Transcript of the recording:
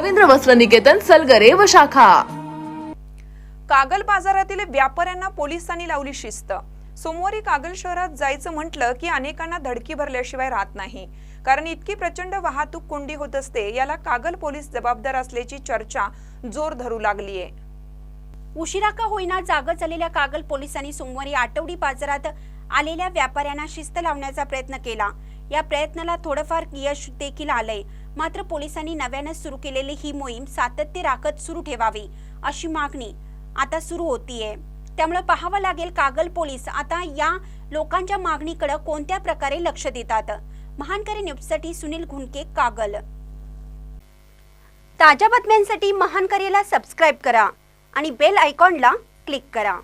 रवींद्र वस्त्र निकेतन सलगरे व शाखा. कागल बाजारातील व्यापाऱ्यांना पोलिसांनी लावली शिस्त. सोमवारी कागल शहरात जायचं म्हटलं की अनेकांना धडकी भरल्याशिवाय राहत नाही. कारण इतकी प्रचंड वाहतूक कोंडी होत असते याला कागल पोलीस जबाबदार असल्याची चर्चा जोर धरू लागलीये. उशिरा का होईना जागच आलेल्या कागल पोलिसांनी सोमवारी आठवडी बाजारात आलेल्या व्यापाऱ्यांना शिस्त लावण्याचा प्रयत्न केला. या प्रयत्नाला थोडंफार यश देखील आलंय. मात्र पोलिसांनी नव्यानं सुरू केलेली ही मोहीम सातत्य राखत सुरू ठेवावी अशी मागणी आता सुरू होतीये. त्यामुळे पाहावं लागेल कागल पोलीस आता या लोकांच्या मागणीकडे कोणत्या प्रकारे लक्ष देतात. महानकरी न्यूजसाठी सुनील घुणके कागल. ताज्या बातम्यांसाठी महानकरीला सबस्क्राईब करा आणि बेल आयकॉनला क्लिक करा.